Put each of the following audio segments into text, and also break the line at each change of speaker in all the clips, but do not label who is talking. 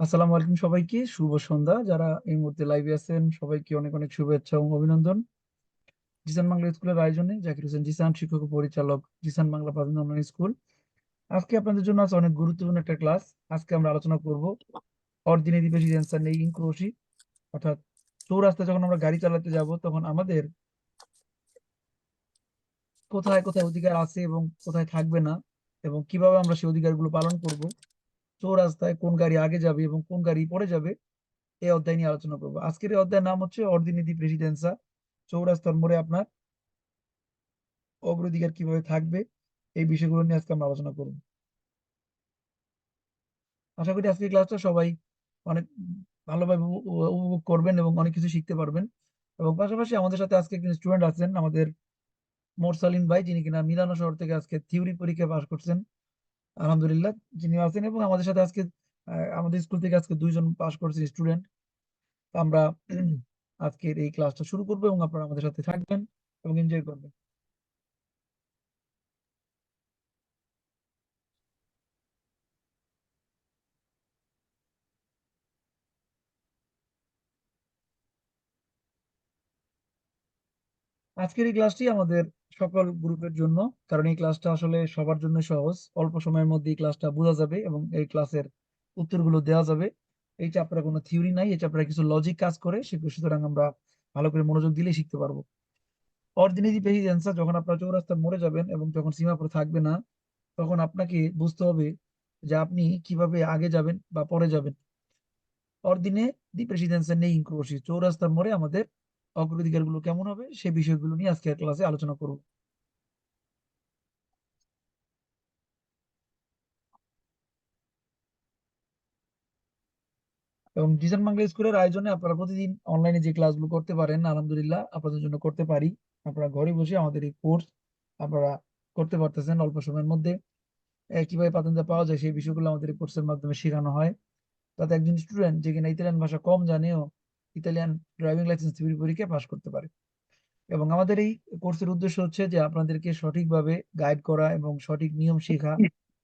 আসসালামু আলাইকুম সবাইকে। শুভ সন্ধ্যা। যারা এই মুহূর্তে লাইভে আছেন, সবাইকে অনেক অনেক শুভেচ্ছা এবং অভিনন্দন। জিসান বাংলা স্কুলের আয়োজনে জাকির হোসেন জিসান, শিক্ষক পরিচালক জিসান বাংলা প্রাথমিক স্কুল আজকে আপনাদের জন্য আছে অনেক গুরুত্বপূর্ণ একটা ক্লাস আজকে আমরা আলোচনা করব অর্ডিনারি বেশি অ্যান্সার নেই ইনক্রোশি অর্থাৎ চৌরাস্তা যখন আমরা গাড়ি চালাতে যাব, তখন আমাদের কোথায় কোথায় অধিকার আছে এবং কোথায় থাকবে না, এবং কীভাবে আমরা সেই অধিকারগুলো পালন করব চৌরাস্তায় কোন গাড়ি আগে যাবে এবং কোন গাড়ি পরে যাবে এই অধ্যায় নিয়ে আলোচনা করব। আজকের এই অধ্যায়ের নাম হচ্ছে অর্দিনীতি প্রেসিডেন্সা। চৌরাস্তার মোড়ে আপনার অগ্রাধিকার কীভাবে থাকবে, এই বিষয়গুলো নিয়ে আজকে আমরা আলোচনা করব। আশা করি আজকের ক্লাসটা সবাই অনেক ভালোভাবে উপ- উপ- উপভোগ করবেন এবং অনেক কিছু শিখতে পারবেন। এবং পাশাপাশি আমাদের সাথে আজকে একজন স্টুডেন্ট আছেন, আমাদের মোরসালিন ভাই, যিনি কিনা মিলানো শহর থেকে আজকে থিওরি পরীক্ষা পাশ করছেন। আলহামদুলিল্লাহ, যিনি আছেন এবং আমাদের সাথে আজকে আমাদের স্কুল থেকে আজকে দুইজন পাশ করছে স্টুডেন্ট। আমরা আজকের এই ক্লাসটা শুরু করব এবং আপনারা আমাদের সাথে থাকবেন এবং এনজয় করবেন। আজকের এই ক্লাসটি আমাদের সকল গ্রুপের জন্য, কারণ এই ক্লাসটা আসলে সবার জন্য সহজ। অল্প সময়ের মধ্যে এই ক্লাসটা বোঝা যাবে এবং এই ক্লাসের উত্তরগুলো দেওয়া যাবে। এই চ্যাপ্টারে কোনো থিওরি নাই, এই চ্যাপ্টারে কিছু লজিক কাজ করে সুতরাং আমরা ভালো করে মনোযোগ দিলে শিখতে পারব। অর্ডিনারি অ্যান্সার যখন আপনার চৌরাস্তা মরে যাবেন এবং যখন সীমাপুর থাকবে না, তখন আপনাকে বুঝতে হবে যে আপনি কীভাবে আগে যাবেন বা পরে যাবেন। অর্দিনে দি প্রেসিডেন্সিয়া নেই ইনক্রোশি চৌরাস্তার মোড়ে আমাদের অগ্রাধিকারগুলো কেমন হবে সেই বিষয়গুলো নিয়ে আজকের ক্লাসে আলোচনা করব। এবং ডিজাইন বাংলা স্কুলের আয়োজনে আপনারা প্রতিদিন অনলাইনে যে ক্লাসগুলো করতে পারেন, আলহামদুলিল্লাহ আপনাদের জন্য করতে পারি। আপনারা ঘরে বসে আমাদের এই কোর্স আপনারা করতে পারতেছেন অল্প সময়ের মধ্যে। কীভাবে পাতেন্দ্র পাওয়া যায় সেই বিষয়গুলো আমাদের এই কোর্সের মাধ্যমে শেখানো হয়। তাতে একজন স্টুডেন্ট যে কিনা ইতালিয়ান ভাষা কম জানেও ইতালিয়ান ড্রাইভিং লাইসেন্স থিওরি পরীক্ষায় পাশ করতে পারে। এবং আমাদের এই কোর্সের উদ্দেশ্য হচ্ছে যে আপনাদেরকে সঠিকভাবে গাইড করা এবং সঠিক নিয়ম শেখা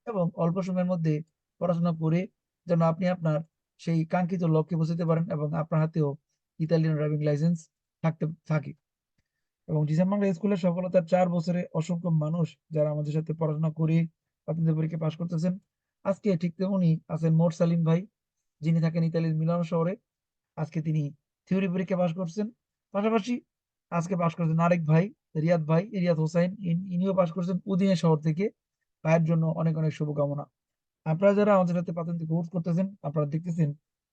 এবং অল্প সময়ের মধ্যে পড়াশোনা করে যেন আপনি আপনার সেই কাঙ্ক্ষিত লক্ষ্যে পৌঁছাতে পারেন এবং আপনার হাতেও ইতালিয়ান ড্রাইভিং লাইসেন্স থাকতে থাকে। এবং বাংলা স্কুলের সফলতার চার বছরে অসংখ্য মানুষ যারা আমাদের সাথে পড়াশোনা করে আপনাদের পরীক্ষা পাশ করতেছেন। আজকে ঠিক তেমনি আছেন মোর সালিম ভাই যিনি থাকেন ইতালির মিলানো শহরে। আজকে তিনি থিওরি পরীক্ষা পাশ করছেন। পাশাপাশি আজকে পাশ করছেন আরেক ভাই, রিয়াদ ভাই, রিয়াদ হোসাইন। ইনিও পাশ করছেন উদিনে শহর থেকে। ভাইয়ের জন্য অনেক অনেক শুভকামনা। আপনারা যারা আমাদের সাথে প্রাথমিক কোর্স করতেছেন, আপনারা দেখতেছেন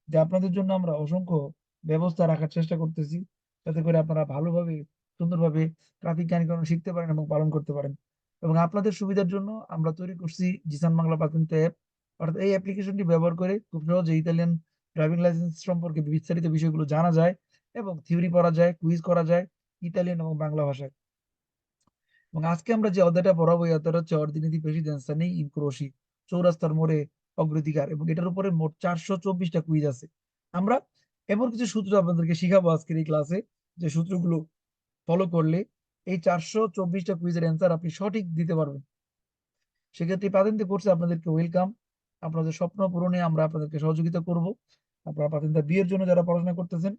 যে আপনাদের জন্য আমরা অসংখ্য ব্যবস্থা রাখার চেষ্টা করতেছি, যাতে করে আপনারা ভালোভাবে, সুন্দরভাবে ট্রাফিক জ্ঞানীকরণ শিখতে পারেন এবং পালন করতে পারেন। এবং আপনাদের সুবিধার জন্য আমরা তৈরি করছি জিসান বাংলা প্রাথমিক অ্যাপ। অর্থাৎ এই অ্যাপ্লিকেশনটি ব্যবহার করে খুব সহজে ইতালিয়ান ড্রাইভিং লাইসেন্স সম্পর্কে বিস্তারিত বিষয়গুলো জানা যায় এবং থিওরি পড়া যায় কুইজ করা যায় ইতালিয়ান এবং বাংলা ভাষায়। এবং আজকে আমরা যে অধ্যায়টা পড়াবো, এই অধ্যায়টা হচ্ছে অর্দিনীতি প্রেসিডেন্সা নেই ইনক্রোশি চৌরাস্তার মোড়ে অগ্রাধিকার এবং এটার উপরে মোট চারশো চব্বিশটা কুইজ আছে। আমরা এমন কিছু সূত্র আপনাদেরকে শিখাবো আজকের এই ক্লাসে যে সূত্রগুলো ফলো করলে এই চারশো চব্বিশটা কুইজের অ্যান্সার আপনি সঠিক দিতে পারবেন। সেক্ষেত্রে পাতেন্তে করছে আপনাদেরকে ওয়েলকাম আপনাদের স্বপ্ন পূরণে আমরা আপনাদেরকে সহযোগিতা করব। আপনারা বিয়ের জন্য যারা পড়াশোনা করতেছেন,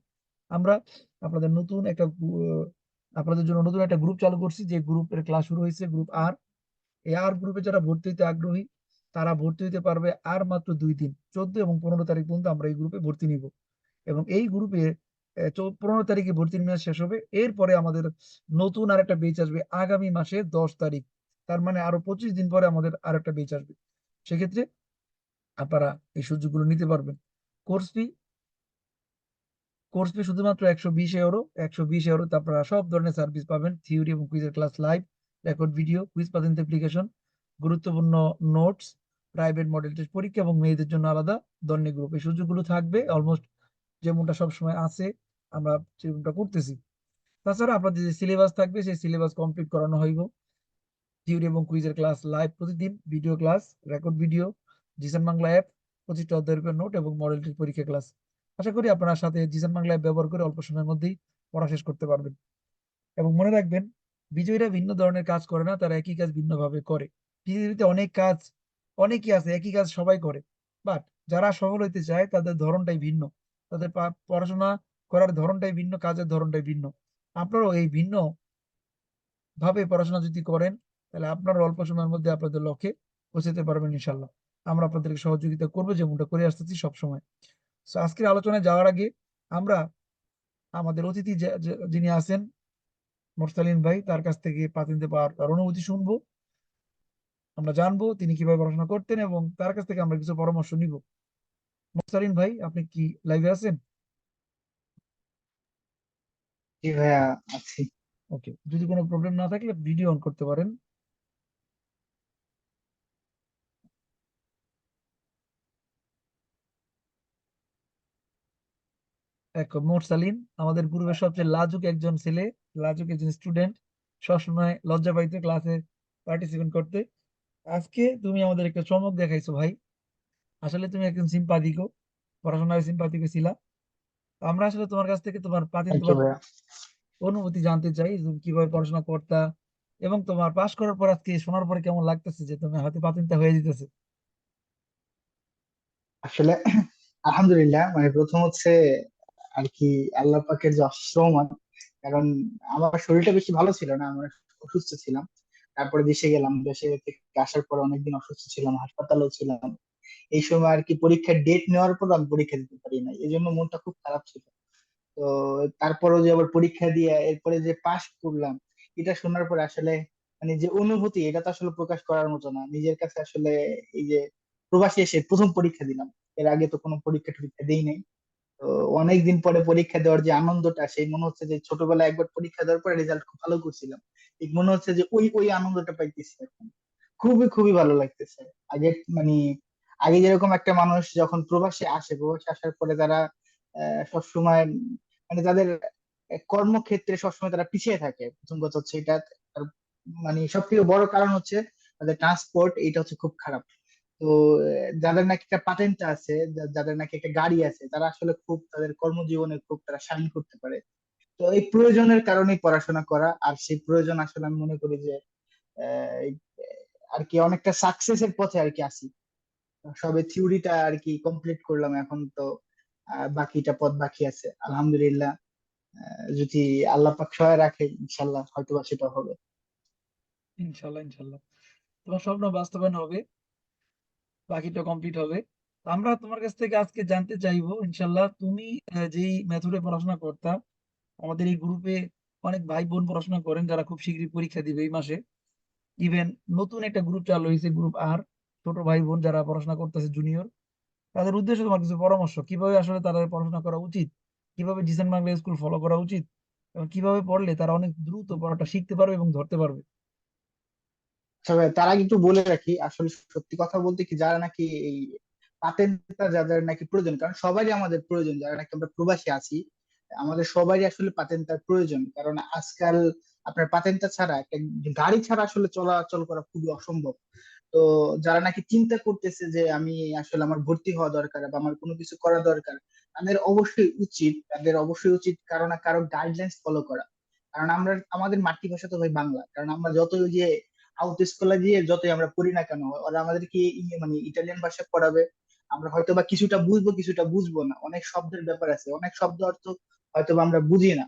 আমরা আপনাদের নতুন একটা আপনাদের জন্য নতুন একটা গ্রুপ চালু করছি, যে গ্রুপের ক্লাস শুরু হয়েছে গ্রুপ আর এই আর গ্রুপে যারা ভর্তি হইতে আগ্রহী, তারা ভর্তি হইতে পারবে আর মাত্র দুই দিন, চোদ্দ এবং পনেরো তারিখ পর্যন্ত আমরা এই গ্রুপে ভর্তি নিব। এবং এই গ্রুপে পনেরো তারিখে ভর্তির মেয়াদ শেষ হবে, এরপরে আমাদের নতুন আর একটা বেচ আসবে আগামী মাসে দশ তারিখ। তার মানে আরও পঁচিশ দিন পরে আমাদের আর একটা বেচ আসবে। সেক্ষেত্রে আপনারা এই সুযোগগুলো নিতে পারবেন। কোর্স ফি কোর্স ফি শুধুমাত্র একশো বিশ ইউরো একশো বিশ ইউরোতে আপনারা সব ধরনের সার্ভিস পাবেন থিওরি এবং কুইজের class live record video quiz পাতেন application গুরুত্বপূর্ণ নোটস প্রাইভেট মডেল টেস্ট পরীক্ষা এবং মেয়েদের জন্য আলাদা দন্ডে গ্রুপ এই সুযোগগুলো থাকবে। অলমোস্ট যেমনটা সবসময় আছে, আমরা সেরকমটা করতেছি। তাছাড়া আপনাদের যে সিলেবাস থাকবে, সেই সিলেবাস কমপ্লিট করানো হইব। থিওরি এবং কুইজের ক্লাস লাইভ প্রতিদিন video class record video Jisan Bangla app পঁচিশটা অধ্যায়ের নোট এবং মডেল টেস্ট পরীক্ষা ক্লাস আশা করি আপনার সাথে জিসান বাংলা ব্যবহার করে অল্প সময়ের মধ্যেই পড়া শেষ করতে পারবেন। এবং মনে রাখবেন, বিজয়ীরা ভিন্ন ধরনের কাজ করে না, তারা একই কাজ ভিন্নভাবে করে। পৃথিবীতে অনেক কাজ, অনেকই আছে, একই কাজ সবাই করে। বাট যারা সফল হইতে চায়, তাদের ধরনটাই ভিন্ন। তাদের পড়াশোনা করার ধরনটাই ভিন্ন, কাজের ধরনটাই ভিন্ন। আপনারাও এই ভিন্ন ভাবে পড়াশোনা যদি করেন, তাহলে আপনারা অল্প সময়ের মধ্যে আপনাদের লক্ষ্যে পৌঁছাতে পারবেন ইনশাল্লাহ আমরা আপনাদেরকে সহযোগিতা করব যেমনটা করে আসতেছি সবসময়। তো আজকের আলোচনায় যাওয়ার আগে আমরা আমাদের অতিথি যিনি আছেন মোরসালিন ভাই তার কাছ থেকে পাতিনতে পাওয়ার তার অনুভূতি শুনব। আমরা জানব তিনি কীভাবে পড়াশোনা করতেন এবং তার কাছ থেকে আমরা কিছু পরামর্শ নিব। মোরসালিন ভাই আপনি কি লাইভে আছেন?
জি ভাইয়া আছি।
ওকে যদি কোনো প্রবলেম না থাকলে ভিডিও অন করতে পারেন। মোরসালিন আমাদের পূর্বে সবচেয়ে লাজুক একজন ছেলে লাজুক একজন স্টুডেন্ট সবসময় লজ্জা পাইতে ক্লাসে পার্টিসিপেট করতে। আজকে তুমি আমাদের একটা চমক দেখাইছো ভাই। আসলে তুমি একজন পড়াশোনায় ছিলা। আমরা আসলে তোমার কাছ থেকে তোমার
ভাইয়া।
অনুভূতি জানতে চাই তুমি কীভাবে পড়াশোনা করতা এবং তোমার পাশ করার পর আজকে শোনার পরে কেমন লাগতেছে যে তুমি হয়তো পাতিনটা হয়ে যেতেছে?
আসলে আলহামদুলিল্লাহ মানে প্রথম হচ্ছে আর কি আল্লাহ পাকের যে কারণ আমার শরীরটা বেশি ভালো ছিল না আমার অসুস্থ ছিলাম। তারপরে দেশে গেলাম, দেশে থেকে আসার পর অনেকদিন অসুস্থ ছিলাম, হাসপাতালেও ছিলাম। এই সময় আর কি পরীক্ষার ডেট নেওয়ার পর আমি পরীক্ষা দিতে পারি না এই জন্য মনটা খুব খারাপ ছিল। তো তারপরও যে আবার পরীক্ষা দিয়ে এরপরে যে পাশ করলাম, এটা শোনার পর আসলে মানে যে অনুভূতি, এটা তো আসলে প্রকাশ করার মতো না। নিজের কাছে আসলে এই যে প্রবাসী এসে প্রথম পরীক্ষা দিলাম, এর আগে তো কোনো পরীক্ষা টরীক্ষা দেই নাই। অনেকদিন পরে পরীক্ষা দেওয়ার যে আনন্দটা, সেই মনে হচ্ছে যে ছোটবেলায় একবার পরীক্ষা দেওয়ার পরে রেজাল্ট খুব ভালো করছিলাম। ঠিক মনে হচ্ছে যে ওই ওই আনন্দটা পাইতেছি এখন। খুবই খুবই ভালো লাগতেছে। আগে মানে আগে যেরকম একটা মানুষ যখন প্রবাসে আসে, প্রবাসে আসার পরে তারা সবসময় মানে তাদের কর্মক্ষেত্রে সবসময় তারা পিছিয়ে থাকে, প্রথম কথা হচ্ছে এটা মানে সব থেকে বড় কারণ হচ্ছে তাদের ট্রান্সপোর্ট এটা হচ্ছে খুব খারাপ। তো যাদের নাকি একটা পাটেন্ট আছে যাদের নাকি একটা গাড়ি আছে, তারা আসলে খুব তাদের কর্মজীবনে খুব তারা শাইন করতে পারে। তো এই প্রয়োজনের কারণে পড়াশোনা করা, আর সেই প্রয়োজন আসলে আমি মনে করি যে আর কি অনেকটা সাকসেসের পথে আর কি আছি সবে থিওরিটা আর কি কমপ্লিট করলাম, এখন তো বাকিটা পথ বাকি আছে। আলহামদুলিল্লাহ যদি আল্লাহ পাক সহায় রাখে ইনশাল্লাহ হয়তো সেটা হবে।
ইনশাল্লাহ ইনশাল্লাহ তোমার স্বপ্ন বাস্তবায়ন হবে। বাকিটা কমপ্লিট হবে। আমরা তোমার কাছ থেকে আজকে জানতে চাইব, ইনশাল্লাহ তুমি যেই মেথডে পড়াশোনা করতা, আমাদের এই গ্রুপে অনেক ভাই বোন পড়াশোনা করেন, যারা খুব শীঘ্রই পরীক্ষা দিবে এই মাসে। ইভেন নতুন একটা গ্রুপ চালু হয়েছে গ্রুপ আর ছোট ভাই বোন যারা পড়াশোনা করতেছে জুনিয়র তাদের উদ্দেশ্যে তোমার কিছু পরামর্শ, কীভাবে আসলে তারা পড়াশোনা করা উচিত, কীভাবে ডিসেন্ট বাংলা স্কুল ফলো করা উচিত, এবং কীভাবে পড়লে তারা অনেক দ্রুত পড়াটা শিখতে পারবে এবং ধরতে পারবে।
তবে তার আগে একটু বলে রাখি, আসলে সত্যি কথা বলতে কি যারা নাকি এই পাতেন্টটা যাদের নাকি প্রয়োজন, কারণ সবারই আমাদের প্রয়োজন, যারা নাকি আমরা প্রবাসী আছি, আমাদের সবারই আসলে পাতেন্টটার প্রয়োজন, কারণ আজকাল আপনার পাতেন্টটা ছাড়া, একটা গাড়ি ছাড়া আসলে চলাচল করা খুবই অসম্ভব। তো যারা নাকি চিন্তা করতেছে যে আমি আসলে আমার ভর্তি হওয়া দরকার বা আমার কোনো কিছু করা দরকার, তাদের অবশ্যই উচিত, তাদের অবশ্যই উচিত কারও না কারও গাইডলাইন্স ফলো করা। কারণ আমরা, আমাদের মাতৃভাষা তো ভাই বাংলা, কারণ আমরা যত ওই যে আউট যতই আমরা পড়ি না কেন, ওরা মানে ইটালিয়ান ভাষা পড়াবে। আমরা হয়তো বা কিছুটা বুঝব কিছুটা বুঝব না। অনেক শব্দের ব্যাপার আছে। অনেক শব্দ অর্থ হয়তো বা আমরা বুঝি না।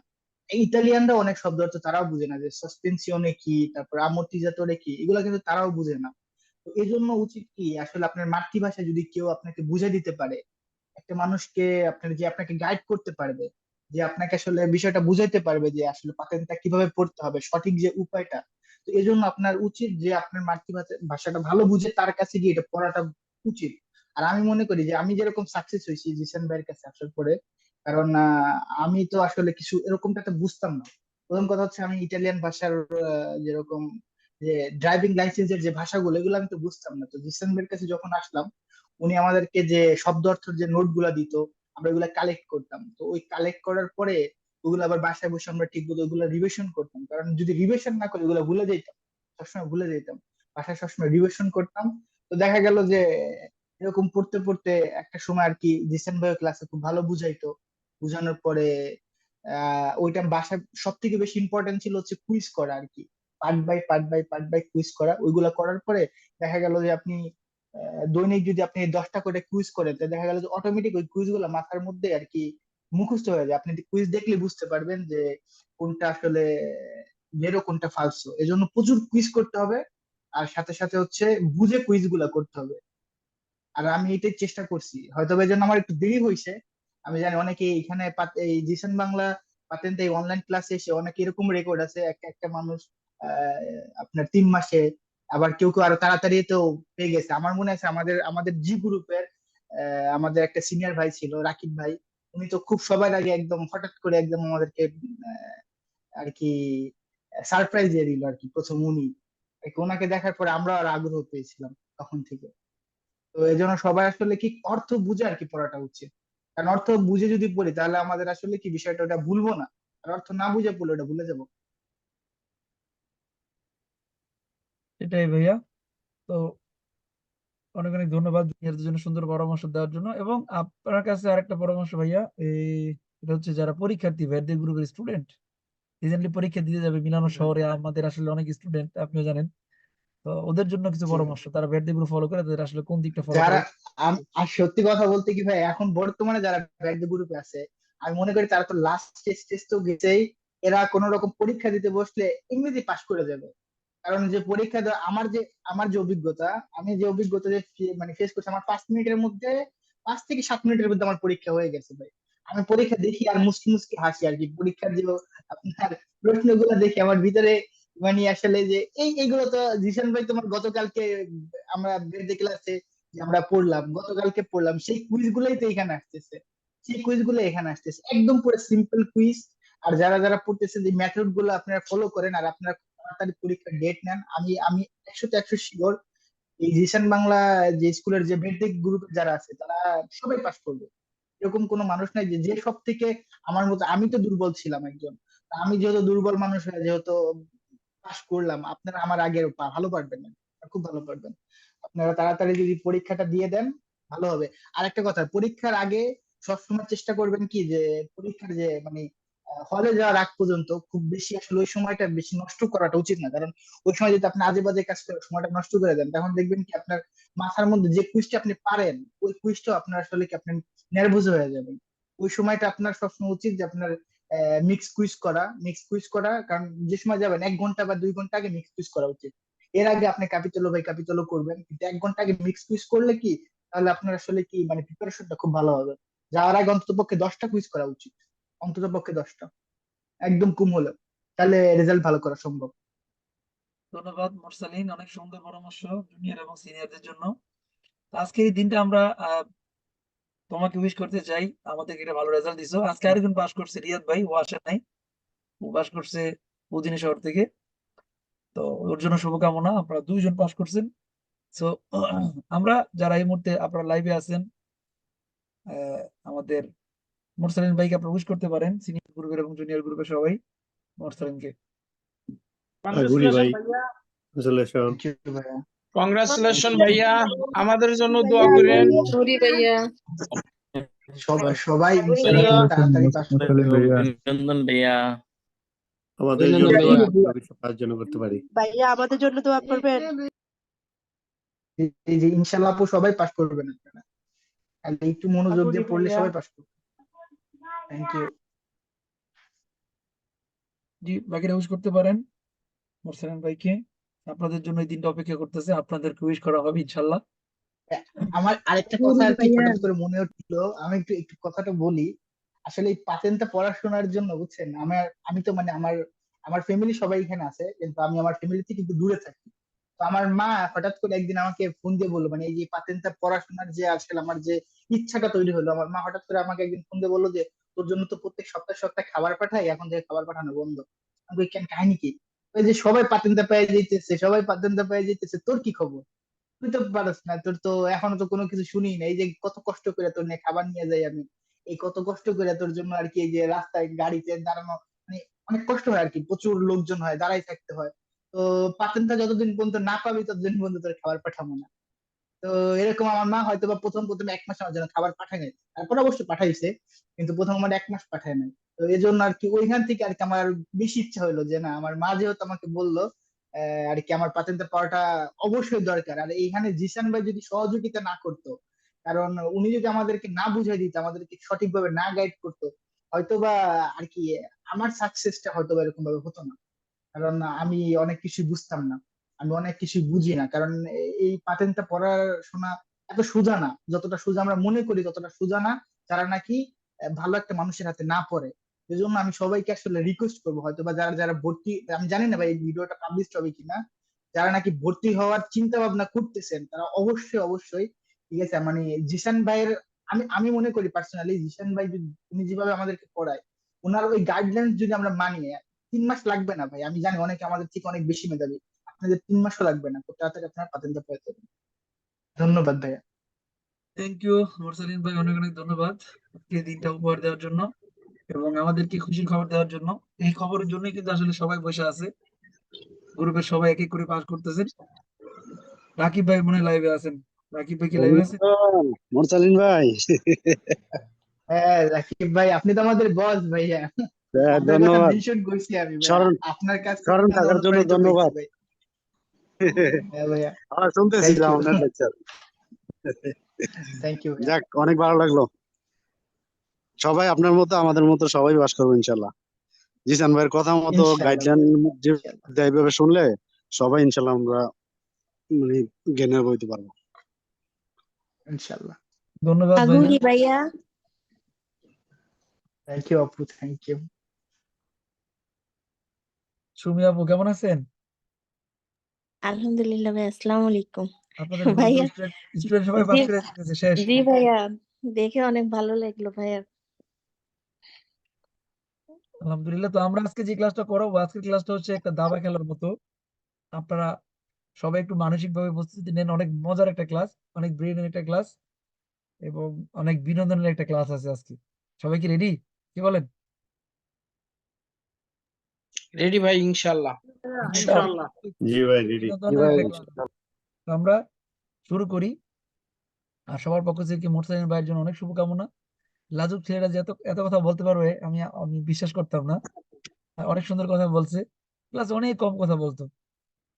এই ইতালিয়ানরা অনেক শব্দ অর্থ তারাও বুঝে না যে সাসপেনশনে কি, তারপর আমর্টিজাতরে কি, এগুলো কিন্তু তারাও বুঝে না। তো এই জন্য উচিত কি, আসলে আপনার মাতৃভাষায় যদি কেউ আপনাকে বুঝে দিতে পারে, একটা মানুষকে আপনার যে আপনাকে গাইড করতে পারবে, যে আপনাকে আসলে বিষয়টা বুঝাইতে পারবে যে আসলে পাতেনটা কীভাবে পড়তে হবে, সঠিক যে উপায়টা তো এই জন্য আপনার উচিত যে আপনার মাতৃভাষা, ভাষাটা ভালো বুঝে তার কাছে গিয়ে এটা পড়াটা উচিত। আর আমি মনে করি যে আমি যেরকম সাকসেস হয়েছি জিসান ভাইয়ের কাছে আসার পরে, কারণ আমি তো আসলে কিছু এরকমটা তো বুঝতাম না। প্রথম কথা হচ্ছে আমি ইটালিয়ান ভাষার যেরকম যে ড্রাইভিং লাইসেন্সের যে ভাষাগুলো, এগুলো আমি তো বুঝতাম না। তো জিসান ভাইয়ের কাছে যখন আসলাম, উনি আমাদেরকে যে শব্দ অর্থের যে নোটগুলা দিত, আমরা এগুলা কালেক্ট করতাম। তো ওই কালেক্ট করার পরে ওগুলো আবার বাসায় বসে আমরা ঠিক মতো ওগুলো রিভিশন করতাম। কারণ যদি রিভিশন না করি, ওগুলো ভুলে যেতাম। সবসময় ভুলে যেতাম। বাসায় সবসময় রিভিশন করতাম। তো দেখা গেল যে, এরকম পড়তে পড়তে একটা সময় আর কি জিসেন ভাই ক্লাসে খুব ভালো বুঝাইতো। বুঝানোর পরে ওইটা বাসায় সব থেকে বেশি ইম্পর্টেন্ট ছিল হচ্ছে কুইজ করা আর কি। Part by part by part by quiz করা। ওইগুলা করার পরে দেখা গেল যে আপনি দৈনিক যদি আপনি দশটা করে কুইজ করেন তাহলে দেখা গেল যে অটোমেটিক ওই কুইজগুলো মাথার মধ্যে আর কি মুখস্থ হয়ে যায়। আপনি কুইজ দেখলে বুঝতে পারবেন যে কোনটা আসলে মেরো, কোনটা ফালসো এজন্য প্রচুর কুইজ করতে হবে। আর সাথে সাথে হচ্ছে বুঝে কুইজগুলা করতে হবে। আর আমি এটাই চেষ্টা করছি। হয়তো এই জন্য আমার একটু দেরি হয়েছে আমি জানি অনেকে এখানে এই জিসান বাংলা পাতেন এই অনলাইন ক্লাসে এসে অনেক এরকম রেকর্ড আছে। একটা একটা মানুষ আপনার তিন মাসে আবার কেউ কেউ আরও তাড়াতাড়ি তো পেয়ে গেছে। আমার মনে আছে আমাদের আমাদের জি গ্রুপের আমাদের একটা সিনিয়র ভাই ছিল, রাকিব ভাই। উনি তো খুব সবার আগে একদম হঠাৎ করে একদম আমাদেরকে আর কি সারপ্রাইজ দিয়ে দিল আর কি, প্রথম উনি। ওনাকে দেখার পরে আমরা আর আগ্রহ পেয়েছিলাম তখন থেকে। তো এই জন্য সবাই আসলে কি অর্থ বুঝে আর কি পড়াটা উচিত। কারণ অর্থ বুঝে যদি পড়ি, তাহলে আমাদের আসলে কি বিষয়টা ওটা ভুলবো না। আর অর্থ না বুঝে পড়লে ওটা ভুলে যাব।
এটাই ভাইয়া। তো অনেক অনেক ধন্যবাদ জুনিয়রদের জন্য সুন্দর পরামর্শ দেওয়ার জন্য। এবং আপনার কাছে আরেকটা পরামর্শ ভাইয়া এই এটা হচ্ছে যারা পরীক্ষার্থী ভ্যাটদের গ্রুপের স্টুডেন্ট রিসেন্টলি পরীক্ষা দিতে যাবে মিলানো শহরে আমাদের আসলে অনেক স্টুডেন্ট আপনিও জানেন। তো ওদের জন্য কিছু পরামর্শ তারা ভ্যাটদের গ্রুপ ফলো করে তাদের আসলে কোন দিকটা ফলো
যারা আর সত্যি কথা বলতে কি ভাই এখন বর্তমানে যারা ব্যাকড গ্রুপে আছে আমি মনে করি তারা তো লাস্ট টেস্ট টেস্ট তো গেছেই এরা কোন রকম পরীক্ষা দিতে বসলে ইংরেজি পাশ করে যাবে। কারণ যে পরীক্ষা দেওয়া, আমার যে আমার যে অভিজ্ঞতা, আমি যে অভিজ্ঞতা যে মানে ফেস করছি, আমার পাঁচ মিনিটের মধ্যে, পাঁচ থেকে সাত মিনিটের মধ্যে আমার পরীক্ষা হয়ে গেছে ভাই। আমি পরীক্ষা দেখি আর মুসকি মুসকি হাসি আর কি। পরীক্ষার যে আপনার প্রশ্নগুলো দেখি আমার ভিতরে মানে আসলে যে, এই, এইগুলো তো জিশান ভাই তোমার গতকালকে আমরা বেরদে ক্লাসে যে আমরা পড়লাম, গতকালকে পড়লাম, সেই কুইজ গুলোই তো এখানে আসতেছে। সেই কুইজগুলো এখানে আসতেছে। একদম পুরো সিম্পল কুইজ আর যারা যারা পড়তেছে যে মেথডগুলো আপনারা ফলো করেন আর আপনারা তাড়াতাড়ি পরীক্ষার ডেট নেন। আমি আমি একশোতে একশো শিওর এই জিশান বাংলা যে স্কুলের যে বেদিক গ্রুপে যারা আছে, তারা সবাই পাস করবে। এরকম কোনো মানুষ নাই যে সব থেকে আমার মতো, আমি তো দুর্বল ছিলাম একজন। আমি যেহেতু দুর্বল মানুষ হয়ে যেহেতু পাস করলাম, আপনারা আমার আগে ভালো পারবেন না খুব ভালো পারবেন। আপনারা তাড়াতাড়ি যদি পরীক্ষাটা দিয়ে দেন, ভালো হবে। আর একটা কথা, পরীক্ষার আগে সবসময় চেষ্টা করবেন কি যে, পরীক্ষার যে মানে হলে যাওয়ার আগ পর্যন্ত খুব বেশি আসলে ওই সময়টা বেশি নষ্ট করাটা উচিত না। কারণ ওই সময় যদি আপনি আজে বাজে কাজ করে সময়টা নষ্ট করে দেন, তখন দেখবেন কি আপনার মাথার মধ্যে যে কুইজটা আপনি পারেন, ওই কুইজটা আপনার আসলে কি আপনি নার্ভাস হয়ে যাবেন ওই সময়টা আপনার সবসময় উচিত যে আপনার মিক্স কুইজ করা মিক্স কুইজ করা। কারণ যে সময় যাবেন, এক ঘণ্টা বা দুই ঘণ্টা আগে মিক্স কুইজ করা উচিত। এর আগে আপনি ক্যাপিটালো বাই ক্যাপিটালো করবেন, কিন্তু এক ঘণ্টা আগে মিক্স কুইজ করলে কি, তাহলে আপনার আসলে কি মানে প্রিপারেশনটা খুব ভালো হবে। যাওয়ার আগে অন্তত পক্ষে দশটা কুইজ করা উচিত। অন্তত পক্ষে দশটা। একদম কম হলো তাহলে রেজাল্ট ভালো করা সম্ভব।
ধন্যবাদ মোরসালিন, অনেক সুন্দর পরামর্শ জুনিয়র এবং সিনিয়রদের জন্য। আজকের এই দিনটা আমরা তোমাকে উইশ করতে চাই। আমাদেরকে একটা ভালো রেজাল্ট দিছো। আজকে আরেকজন পাস করছে, রিয়াদ ভাই। ও আসে নাই। ও পাস করছে উদিনী শহর থেকে। তো ওর জন্য শুভকামনা। আপনারা দুইজন পাস করছেন। তো আমরা যারা এই মুহূর্তে আপনারা লাইভে আছেন আমাদের মোরসালিন ভাইকে আপনারা উইশ করতে পারেন সিনিয়র গ্রুপের এবং জুনিয়র গ্রুপের সবাই মোরসালিনকে।
গুরি কংগ্রাচুলেশন।
ভাইয়া।
আমাদের জন্য দোয়া করেন।
ভাইয়া।
সবাই
ভাইয়া।
আমাদের জন্য করতে পারি।
ভাইয়া আমাদের জন্য দোয়া করবেন।
এই যে ইনশাআল্লাহ আপু সবাই পাস করবেন আপনারা। একটু মনোযোগ দিয়ে পড়লে সবাই পাস করবে থ্যাংক ইউ
জি বাকিরা উইশ করতে পারেন মোরসালিন ভাইকে। আপনাদের জন্য এই দিনটা অপেক্ষা করতেছে আপনাদেরকে উইশ করা হবে ইনশাল্লাহ।
আমার আরেকটা কথা আর কি হঠাৎ করে মনে হচ্ছিল আমি একটু একটু কথাটা বলি। আসলে এই পাতেনটা পড়াশোনার জন্য বুঝছেন? আমার আমি তো মানে আমার আমার ফ্যামিলি সবাই এখানে আছে কিন্তু আমি আমার ফ্যামিলি থেকে একটু দূরে থাকি। তো আমার মা হঠাৎ করে একদিন আমাকে ফোন দিয়ে বলল মানে এই যে পাতেনটা পড়াশোনার যে আসলে আমার যে ইচ্ছাটা তৈরি হলো আমার মা হঠাৎ করে আমাকে একদিন ফোন দিয়ে বলল যে তোর জন্য তো প্রত্যেক সপ্তাহে সপ্তাহে খাবার পাঠাই, এখন থেকে খাবার পাঠানো বন্ধ। আমি কেন, কাহিনী কি? ওই যে সবাই পাতেনটা পেয়ে যেতেছে সবাই পাতেনটা পেয়ে যেতেছে তোর কি খবর? তুই তো পারস না, তোর তো এখনও তো কোনো কিছু শুনি না এই যে কত কষ্ট করে তোর নিয়ে খাবার নিয়ে যাই আমি। এই কত কষ্ট করে তোর জন্য আর কি এই যে রাস্তায় গাড়িতে দাঁড়ানো মানে অনেক কষ্ট হয় আর কি, প্রচুর লোকজন হয়, দাঁড়াই থাকতে হয়। তো পাতেনটা যতদিন পর্যন্ত না পাবি, ততদিন পর্যন্ত তোর খাবার পাঠাবো না। তো এরকম আমার মা হয়তো বা প্রথম প্রথম এক মাস আমার জন্য খাবার পাঠায় নাই। তারপর অবশ্য পাঠাইছে, কিন্তু প্রথম আমার এক মাস পাঠায় নাই। তো এই জন্য আর কি ওইখান থেকে আর কি আমার বেশি ইচ্ছা হলো যে, না, আমার মা যেহেতু আমাকে বলল আর কি আমার পাতেন্টটা পাওয়াটা অবশ্যই দরকার। আর এইখানে জিসান ভাই যদি সহযোগিতা না করতো, কারণ উনি যদি আমাদেরকে না বুঝাই দিত, আমাদেরকে সঠিকভাবে না গাইড করতো, হয়তোবা আর কি আমার সাকসেসটা হয়তো বা এরকম ভাবে হতো না। কারণ আমি অনেক কিছু বুঝতাম না। আমি অনেক কিছু বুঝি না। কারণ এই পাতেন্টটা পড়াশোনা এত সোজা না। যতটা সোজা আমরা মনে করি, ততটা সোজা না। যারা নাকি ভালো একটা মানুষের হাতে না পড়ে। এই জন্য আমি সবাইকে আসলে রিকোয়েস্ট করব হয়তো বা যারা যারা ভর্তি, আমি জানি না ভাই এই ভিডিওটা পাবলিশ হবে কিনা। যারা নাকি ভর্তি হওয়ার চিন্তা ভাবনা করতেছেন, তারা অবশ্যই অবশ্যই, ঠিক আছে মানে জিসান ভাইয়ের, আমি আমি মনে করি পার্সোনালি জিসান ভাই উনি যেভাবে আমাদেরকে পড়ায় ওনার ওই গাইডলাইন্স যদি আমরা মানি, তিন মাস লাগবে না ভাই। আমি জানি অনেকে আমাদের থেকে অনেক বেশি মেধাবী। আপনাদের তিন মাসও লাগবে না খুব তাড়াতাড়ি আপনারা পাতেনটা পেয়ে যাবেন। ধন্যবাদ ভাইয়া।
থ্যাংক ইউ মোরসালিন ভাই অনেক অনেক ধন্যবাদ এই দিনটা উপহার দেওয়ার জন্য এবং আমাদেরকে খুশির খবর দেওয়ার জন্য। এই খবরের জন্যই কিন্তু আসলে সবাই বসে আছে। গ্রুপের সবাই এক এক করে পাস করতেছেন। রাকিব ভাই মনে লাইভে আছেন। রাকিব ভাই কি লাইভে আছেন
মোরসালিন ভাই।
হ্যাঁ রাকিব ভাই আপনি তো আমাদের বস ভাইয়া।
হ্যাঁ, ধন্যবাদ।
আপনার কাছ
স্মরণ থাকার জন্য ধন্যবাদ।
ভাই। হ্যাঁ ভাইয়া
শুনতেছিলাম আপনার লেকচার
থ্যাংক ইউ
যাক অনেক ভালো লাগল। সবাই আপনার মতো আমাদের মতো সবাই বাস করব ইনশাল্লাহ জিসান ভাইয়ের কথা মতো গাইডলাইন যে এইভাবে শুনলে সবাই ইনশাল্লাহ আমরা মানে জ্ঞানের বইতে পারব।
ইনশাআল্লাহ।
ধন্যবাদ
ভাইয়া।
থ্যাংক ইউ আপু থ্যাংক ইউ
সুমি আপু কেমন আছেন?
আলহামদুলিল্লাহ ভাই আসসালামু আলাইকুম। ভাইয়া।
স্টুডেন্ট সবাই পাস করে দিতেছে শেষ।
জি ভাইয়া দেখে অনেক ভালো লাগল ভাইয়া।
আলহামদুলিল্লাহ তো আমরা আজকে যে ক্লাসটা করাবো আজকের ক্লাসটা হচ্ছে একটা দাবা খেলার মতো। আপনারা সবাই একটু মানসিক ভাবে প্রস্তুতি নেন অনেক মজার একটা ক্লাস অনেক ব্রেনের একটা ক্লাস এবং অনেক বিনোদনের একটা ক্লাস আছে আজকে। সবাই কি রেডি কি বলেন?
রেডি ভাই ইনশাল্লাহ
ইনশাআল্লাহ। জি ভাই রেডি
আমরা শুরু করি। আর সবার পক্ষ থেকে মোটরসাইকেল ভাইয়ের জন্য অনেক শুভকামনা। লাজুক ছেলেরা যে এত কথা বলতে পারবে আমি আমি বিশ্বাস করতাম না। অনেক সুন্দর কথা বলছে। প্লাস অনেক কম কথা বলতো।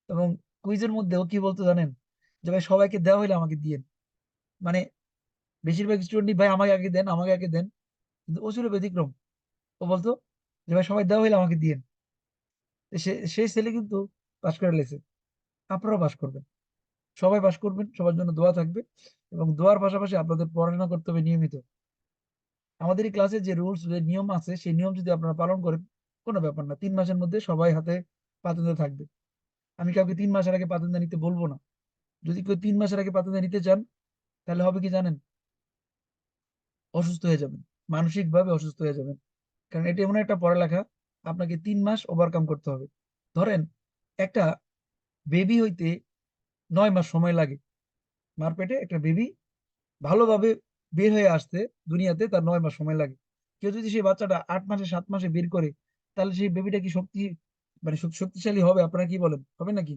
এবং কুইজের মধ্যে ও কি বলতো জানেন? যে ভাই সবাইকে দেওয়া হইলে আমাকে দিয়েন। মানে বেশিরভাগ স্টুডেন্টই ভাই আমাকে আগে দেন আমাকে আগে দেন। কিন্তু ও ছিল ব্যতিক্রম। ও বলতো যে ভাই সবাই দেওয়া হইলে আমাকে দিয়েন। সেই ছেলে কিন্তু পাশ করে লেছে। আপনারাও পাশ করবেন। সবাই পাশ করবেন, সবার জন্য দোয়া থাকবে এবং দোয়ার পাশাপাশি আপনাদের পড়াশোনা করতে হবে নিয়মিত। আমাদের এই ক্লাসে যে রুলস যে নিয়ম আছে, সেই নিয়ম যদি আপনারা পালন করেন, কোনো ব্যাপার না। তিন মাসের মধ্যে সবাই হাতে পাতেন্দা থাকবে। আমি কাউকে তিন মাসের আগে পাতেন্দা নিতে বলব না। যদি কেউ তিন মাসের আগে পাতেন্দা নিতে চান, তাহলে হবে কি জানেন? অসুস্থ হয়ে যাবেন। মানসিক ভাবে অসুস্থ হয়ে যাবেন। কারণ এটা এমন একটা পড়ালেখা আপনাকে তিন মাস ওভারকাম করতে হবে। ধরেন একটা বেবি হইতে নয় মাস সময় লাগে। মার পেটে একটা বেবি ভালোভাবে বের হয়ে আসতে দুনিয়াতে তার নয় মাস সময় লাগে। কেউ যদি সেই বাচ্চাটা আট মাসে সাত মাসে বের করে তাহলে সেই বেবিটা কি শক্তি মানে শক্তিশালী হবে? আপনারা কি বলেন? হবে নাকি?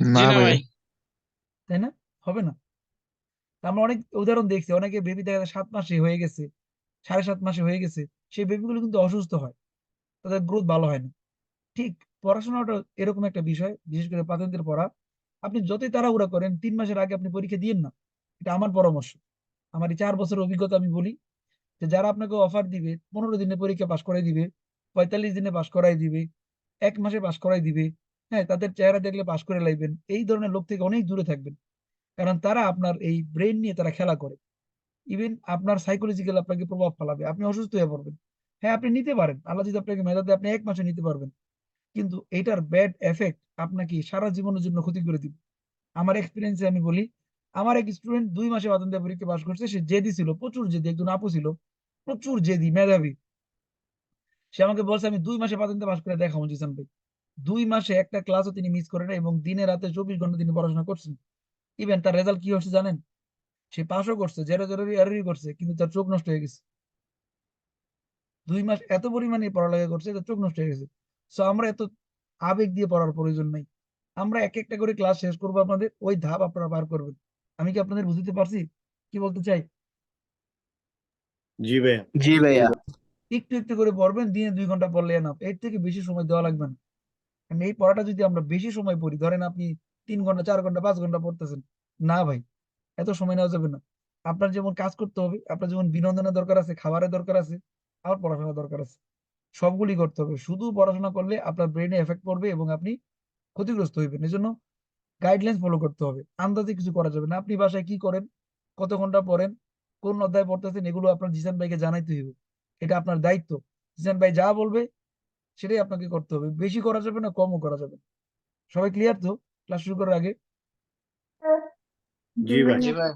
না ভাই।
তাই না? হবে না। তা আমরা অনেক উদাহরণ দেখছি। অনেকে বেবি দেখা যায় সাত মাসে হয়ে গেছে। সাড়ে সাত মাসে হয়ে গেছে, সেই বেবিগুলো কিন্তু অসুস্থ হয়, তাদের গ্রোথ ভালো হয় না। ঠিক পড়াশোনাটা এরকম একটা বিষয়, বিশেষ করে পাতেন্তের পড়া। আপনি যতই তাড়াহুড়া করেন, তিন মাসের আগে আপনি পরীক্ষা দিয়েন না, এটা আমার পরামর্শ। আমার এই চার বছরের অভিজ্ঞতা আমি বলি, যে যারা আপনাকে অফার দিবে, পনেরো দিনে পরীক্ষা পাশ করাই দিবে, পঁয়তাল্লিশ দিনে পাশ করাই দিবে, এক মাসে পাশ করাই দিবে হ্যাঁ তাদের চেহারা দেখলে পাশ করে লাইবেন, এই ধরনের লোক থেকে অনেক দূরে থাকবেন। কারণ তারা আপনার এই ব্রেন নিয়ে তারা খেলা করে। ইভেন আপনার সাইকোলজিক্যাল আপনাকে প্রভাব ফেলাবে। আপনি অসুস্থ হয়ে পড়বেন। হ্যাঁ আপনি নিতে পারেন। আল্লাহ যদি আপনাকে মেধা দেয়, আপনি এক মাসে নিতে পারবেন। কিন্তু এটার ব্যাড এফেক্ট আপনাকে সারা জীবনের জন্য ক্ষতি করে দিবে। আমার এক্সপিরিয়েন্সে আমি বলি, আমার এক স্টুডেন্ট দুই মাসে বাদন দেওয়া পরীক্ষা পাশ করছে। সে জেদি ছিল, প্রচুর জেদি, একজন আপু ছিল, প্রচুর জেদি, মেধাবী। সে আমাকে বলছে, আমি দুই মাসে পাতেন্তে পাশ করে দেখাবো, জিসান ভাই। দুই মাসে একটা ক্লাসও তিনি মিস করেন এবং দিনে রাতে চব্বিশ ঘণ্টা তিনি পড়াশোনা করছেন। ইভেন তার রেজাল্ট কি হচ্ছে জানেন? সে পাশও করছে জেরো জেরো এরই করছে কিন্তু তার চোখ নষ্ট হয়ে গেছে। দুই মাস এত পরিমাণে পড়ালেখা করছে তার চোখ নষ্ট হয়ে গেছে। সো আমরা এত আবেগ দিয়ে পড়ার প্রয়োজন নাই। আমরা এক একটা করে ক্লাস শেষ করব আপনাদের ওই ধাপ আপনারা পার করবেন। আমি কি আপনাদের বুঝতে পারছি? কি বলতে চাই?
জি ভাইয়া।
জি ভাইয়া।
একটু একটু করে পড়বেন দিনে দুই ঘণ্টা পড়লে না এর থেকে বেশি সময় দেওয়া লাগবে না। এই পড়াটা যদি আমরা বেশি সময় পড়ি ধরেন আপনি তিন ঘণ্টা চার ঘণ্টা পাঁচ ঘণ্টা পড়তেছেন। না ভাই এত সময় নেওয়া যাবে না। আপনার যেমন কাজ করতে হবে, আপনার যেমন বিনোদনের দরকার আছে, খাবারের দরকার আছে, আবার পড়াশোনার দরকার আছে। সবগুলি করতে হবে। শুধু পড়াশোনা করলে আপনার ব্রেনে এফেক্ট পড়বে এবং আপনি ক্ষতিগ্রস্ত হইবেন। এই জন্য গাইডলাইন্স ফলো করতে হবে। আন্দাজে কিছু করা যাবে না। আপনি বাসায় কি করেন, কত ঘণ্টা পড়েন, কোন অধ্যায় পড়তেছেন, এগুলো আপনার জিসান ভাইকে জানাইতে হইবে। এটা আপনার দায়িত্ব। জিসান ভাই যা বলবে, সেটাই আপনাকে করতে হবে। বেশি করা যাবে না, কমও করা যাবে সবাই ক্লিয়ার তো? ক্লাস শুরু করার আগে?
জি ভাই
জি ভাই